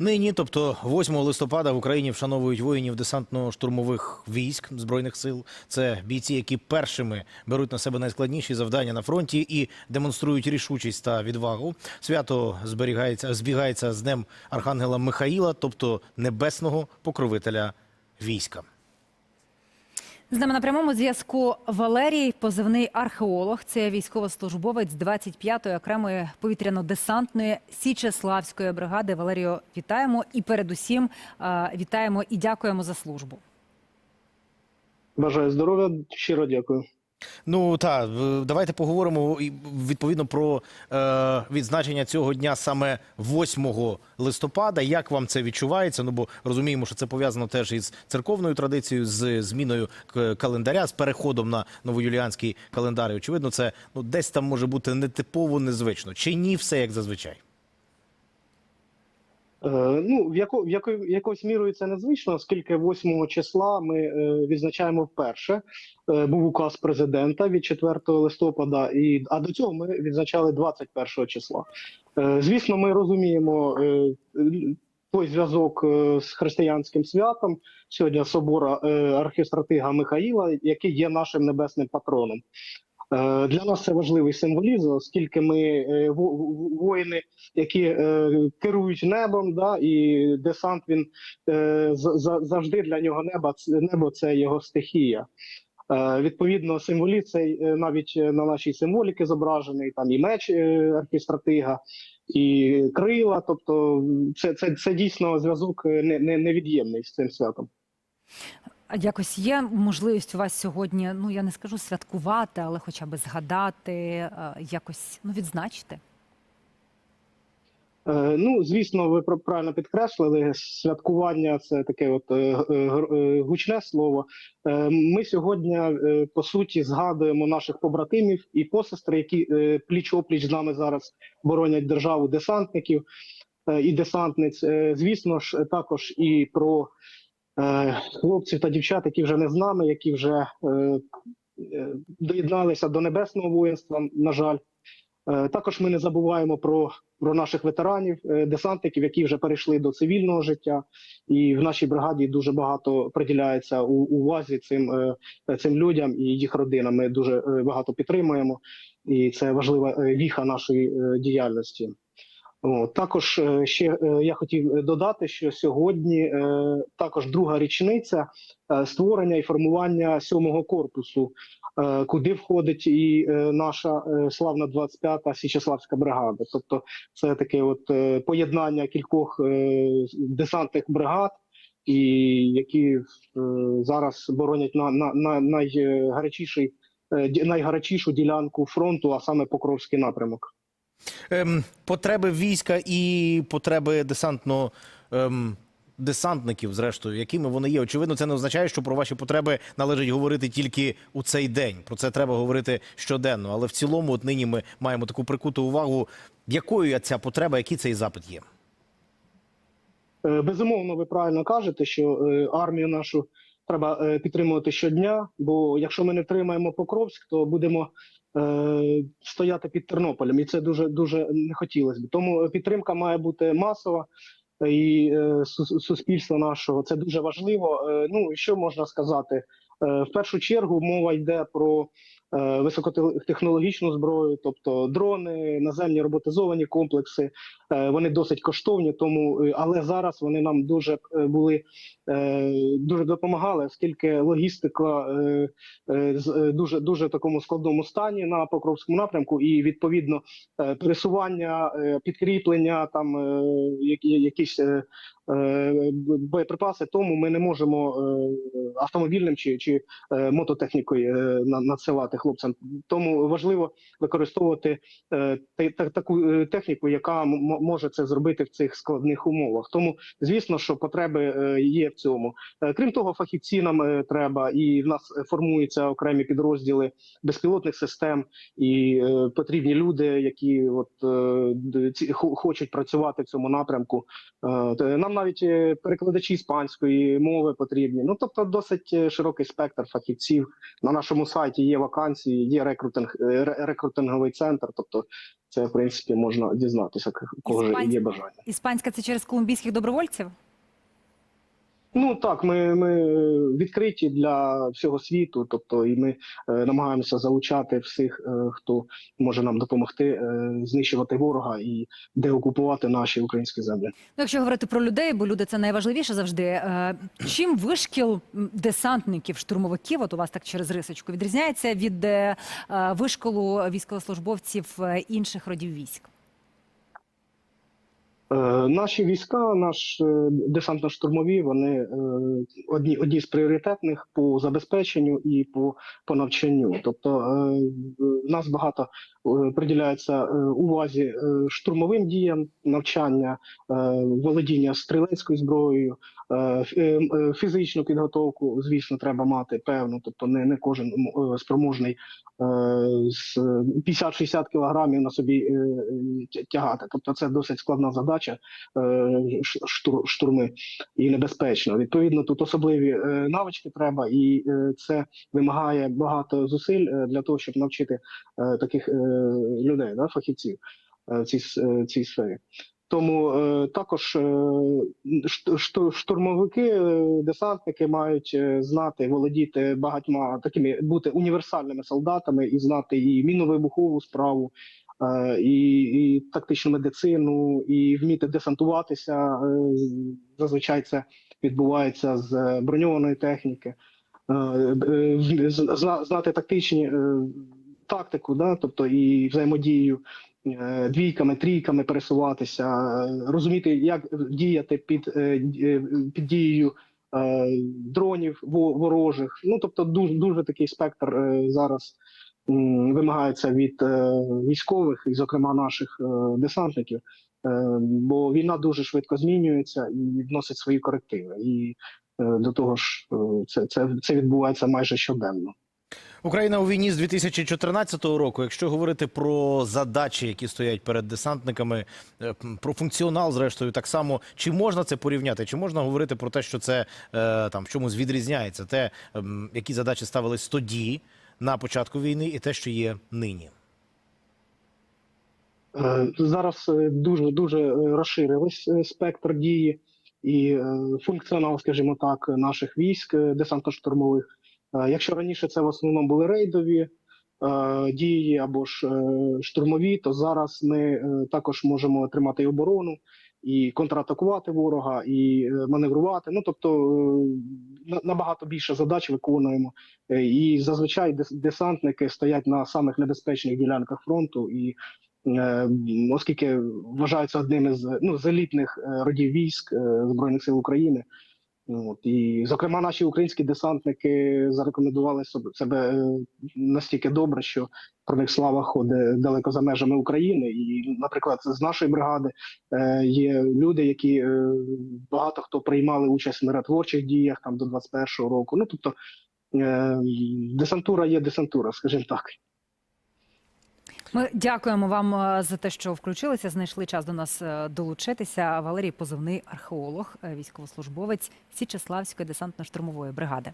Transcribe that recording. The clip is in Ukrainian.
Нині, тобто 8 листопада, в Україні вшановують воїнів десантно-штурмових військ збройних сил. Це бійці, які першими беруть на себе найскладніші завдання на фронті і демонструють рішучість та відвагу. Свято зберігається збігається з днем Архангела Михаїла, тобто небесного покровителя війська. З нами на прямому зв'язку Валерій, позивний археолог. Це військовослужбовець 25-ї окремої повітряно-десантної Січеславської бригади. Валерію, вітаємо і передусім вітаємо і дякуємо за службу. Бажаю здоров'я, щиро дякую. Ну так, давайте поговоримо відповідно про е, відзначення цього дня саме 8 листопада. Як вам це відчувається? Ну бо розуміємо, що це пов'язано теж із церковною традицією, з зміною календаря, з переходом на новоюліанський календар. І, очевидно, це ну десь там може бути нетипово, незвично. Чи ні, все як зазвичай? Е, ну, в, яко, в яко, якоюсь мірою це незвично, оскільки 8 числа ми е, відзначаємо вперше. Е, був указ президента від 4 листопада, і, а до цього ми відзначали 21 числа. Е, звісно, ми розуміємо е, той зв'язок е, з християнським святом сьогодні собора е, архістратига Михаїла, який є нашим небесним патроном. Е, Для нас це важливий символізм, оскільки ми е, во- во- воїни, які е, керують небом, да, і десант він за- за- завжди для нього неба небо це його стихія. Відповідно, символі цей навіть на нашій символіки зображений там і меч архістратига, і крила. Тобто, це, це, це дійсно зв'язок не, не, невід'ємний з цим святом. Якось є можливість у вас сьогодні, ну я не скажу святкувати, але хоча б згадати, е, якось ну відзначити. Е, Ну, звісно, ви правильно підкреслили. Святкування це таке от е, гучне слово. Ми сьогодні по суті згадуємо наших побратимів і посестри, які пліч опліч з нами зараз боронять державу десантників і десантниць. Звісно ж, також і про хлопців та дівчат, які вже не з нами, які вже е, е, доєдналися до небесного воїнства. На жаль. Е, Також ми не забуваємо про, про наших ветеранів, е, десантників, які вже перейшли до цивільного життя, і в нашій бригаді дуже багато приділяється увазі цим, е, цим людям і їх родинам. Ми дуже е, багато підтримуємо, і це важлива е, віха нашої е, діяльності. Також е, ще е, я хотів додати, що сьогодні е, також друга річниця е, створення і формування сьомого корпусу, е, куди входить і е, наша е, славна 25-та Січеславська бригада. Тобто, це таке от е, поєднання кількох е, десантних бригад, і які е, зараз боронять на, на, на найгарячіший, е, найгарячішу ділянку фронту, а саме Покровський напрямок. Ем, потреби війська і потреби десантно. Ем, Десантників, зрештою, якими вони є. Очевидно, це не означає, що про ваші потреби належить говорити тільки у цей день. Про це треба говорити щоденно. Але в цілому, от нині ми маємо таку прикуту увагу, якою ця потреба, який цей запит є. Е, Безумовно, ви правильно кажете, що е, армію нашу треба е, підтримувати щодня. Бо якщо ми не тримаємо Покровськ, то будемо стояти під Тернополем, і це дуже дуже не хотілося б. Тому підтримка має бути масова. е, І суспільство нашого це дуже важливо. Е, ну і що можна сказати? Е, в першу чергу мова йде про е, високотехнологічну зброю, тобто дрони, наземні роботизовані комплекси. Е, Вони досить коштовні, тому е, але зараз вони нам дуже е, були е, дуже допомагали, оскільки логістика е, е, е, дуже дуже такому складному стані на Покровському напрямку, і відповідно е, пересування, е, підкріплення, там е, які якісь е, е, боєприпаси. Тому ми не можемо е, автомобільним чи, чи е, мототехнікою е, хлопцям. Тому важливо використовувати е, та- та- таку е, техніку, яка може це зробити в цих складних умовах. Тому звісно, що потреби е, є в цьому. Е, Крім того, фахівці нам е, треба, і в нас формуються окремі підрозділи безпілотних систем, і е, потрібні люди, які от е, ці- хочуть працювати в цьому напрямку. Е, Нам навіть е, перекладачі іспанської мови потрібні. Ну тобто, досить е, широкий спектр фахівців. На нашому сайті є вакансії. Станції, є рекрутинг, е, рекрутинговий центр. Тобто, це в принципі можна дізнатися, кого ж є бажання. Іспанська це через колумбійських добровольців? Ну так, ми, ми відкриті для всього світу, тобто, і ми е, намагаємося залучати всіх, е, хто може нам допомогти е, знищувати ворога і деокупувати наші українські землі. Ну, якщо говорити про людей, бо люди це найважливіше завжди. е, Чим вишкіл десантників, штурмовиків, от у вас так через рисочку, відрізняється від е, е, вишколу військовослужбовців е, інших родів військ? Е, Наші війська, наш е, десантно-штурмові, вони е, одні, одні з пріоритетних по забезпеченню і по, по навчанню. Тобто нас багато е, приділяється е, увазі е, штурмовим діям, навчання, володіння стрілецькою зброєю, фізичну підготовку, звісно, треба мати певну. Тобто не, не кожен спроможний з 50-60 кілограмів на собі тягати. Тобто це досить складна задача штур, штурми і небезпечно. Відповідно, тут особливі навички треба, і це вимагає багато зусиль для того, щоб навчити таких е, людей, да, фахівців е, в цій, е, цій сфері. Тому е, також е, шт- шт- штурмовики, е, десантники мають е, знати, володіти багатьма такими, бути універсальними солдатами і знати і мінно-вибухову справу, е, і, і тактичну медицину, і вміти десантуватися. е, Зазвичай це відбувається з е, броньованої техніки, Е, е, знати тактичні е, тактику, да, тобто і взаємодію е, двійками, трійками пересуватися, розуміти, як діяти під, е, е, під дією дронів во- ворожих. Ну тобто, дуже дуже такий спектр зараз вимагається від військових, і, зокрема, наших десантників. Бо війна дуже швидко змінюється і вносить свої корективи. І до того ж, це, це, це відбувається майже щоденно. Україна у війні з 2014 року. Якщо говорити про задачі, які стоять перед десантниками, е, про функціонал, зрештою, так само чи можна це порівняти? Чи можна говорити про те, що це е, там в чомусь відрізняється? Те, які задачі ставились тоді на початку війни, і те, що є нині? Е, Зараз дуже дуже розширився е, спектр дії і функціонал, скажімо так, наших військ десантно-штурмових. Е, Якщо раніше це в основному були рейдові е, дії або ж е, штурмові, то зараз ми також можемо тримати і оборону, і контратакувати ворога, і маневрувати. Ну тобто на- набагато більше задач виконуємо. І зазвичай десантники стоять на самих небезпечних ділянках фронту і оскільки вважаються одним із ну, з родів військ Збройних сил України. От, і, зокрема, наші українські десантники зарекомендували себе, е, настільки добре, що про них слава ходить далеко за межами України. І, наприклад, з нашої бригади е, є люди, які е, багато хто приймали участь в миротворчих діях там до 21-го року. Ну тобто десантура є десантура, скажімо так. Ми дякуємо вам е, за те, що включилися, знайшли час до нас е, долучитися. Валерій Позивний археолог, е, військовослужбовець Січеславської десантно-штурмової бригади.